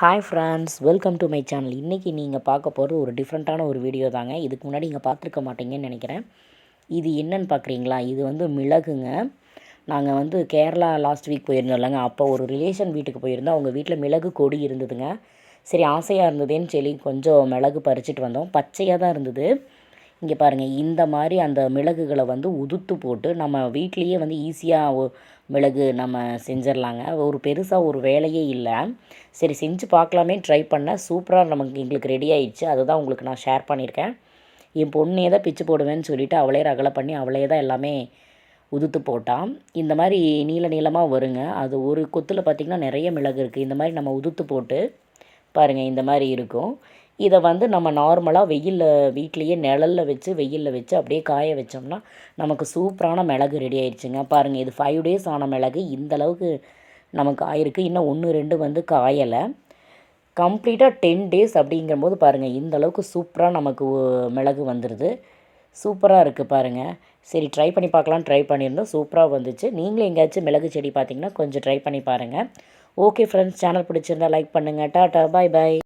Hi friends welcome to my channel இன்றைக்கி நீங்கள் பார்க்க போகிறது ஒரு டிஃப்ரெண்ட்டான ஒரு வீடியோ தாங்க. இதுக்கு முன்னாடி நீங்கள் பார்த்துருக்க மாட்டீங்கன்னு நினைக்கிறேன். இது என்னன்னு பார்க்குறீங்களா இது வந்து மிளகுங்க. நாங்கள் வந்து கேரளா லாஸ்ட் வீக் போயிருந்தோம் இல்லைங்க. அப்போ ஒரு ரிலேஷன் வீட்டுக்கு போயிருந்தோம். அவங்க வீட்டில் மிளகு கொடி இருந்ததுங்க. சரி ஆசையாக இருந்ததுன்னு சொல்லி கொஞ்சம் மிளகு பறிச்சிட்டு வந்தோம். பச்சையாக தான் இருந்தது. இங்கே பாருங்கள் இந்த மாதிரி அந்த மிளகுகளை வந்து உதுத்து போட்டு நம்ம வீட்லேயே வந்து ஈஸியாக மிளகு நம்ம செஞ்சிடலாங்க ஒரு பெருசாக ஒரு வேலையே இல்லை. சரி செஞ்சு பார்க்கலாமே ட்ரை பண்ணேன் சூப்பராக நமக்கு எங்களுக்கு ரெடி ஆயிடுச்சு. அதுதான் உங்களுக்கு நான் ஷேர் பண்ணியிருக்கேன் என் பொண்ணே தான் பிச்சு போடுவேன்னு சொல்லிவிட்டு அவளே ரகலை பண்ணி அவளே தான் எல்லாமே உதுத்து போட்டான். இந்த மாதிரி நீள நீளமாக வருங்க. அது ஒரு கொத்தில் பார்த்திங்கன்னா நிறைய மிளகு இருக்குது இந்த மாதிரி நம்ம உதுத்து போட்டு பாருங்கள் இந்த மாதிரி இருக்கும். இதை வந்து நம்ம நார்மலாக வெயிலில் வீட்லேயே நிழலில் வச்சு வெயிலில் வச்சு அப்படியே காய வச்சோம்னா நமக்கு சூப்பரான மிளகு ரெடி ஆயிடுச்சுங்க. பாருங்கள் இது ஃபைவ் டேஸ் ஆன மிளகு. இந்தளவுக்கு நமக்கு ஆயிருக்கு. இன்னும் ஒன்று ரெண்டு வந்து காயலை. கம்ப்ளீட்டாக டென் டேஸ் அப்படிங்கும்போது பாருங்கள் இந்த அளவுக்கு சூப்பராக நமக்கு மிளகு வந்துடுது சூப்பராக இருக்குது பாருங்கள் சரி ட்ரை பண்ணி பார்க்கலாம். ட்ரை பண்ணியிருந்தோம் சூப்பராக வந்துச்சு. நீங்களும் எங்கேயாச்சும் மிளகு செடி பார்த்தீங்கன்னா கொஞ்சம் ட்ரை பண்ணி பாருங்கள் ஓகே ஃப்ரெண்ட்ஸ் சேனல் பிடிச்சிருந்தா லைக் பண்ணுங்கள் டாட்டா பாய் பாய்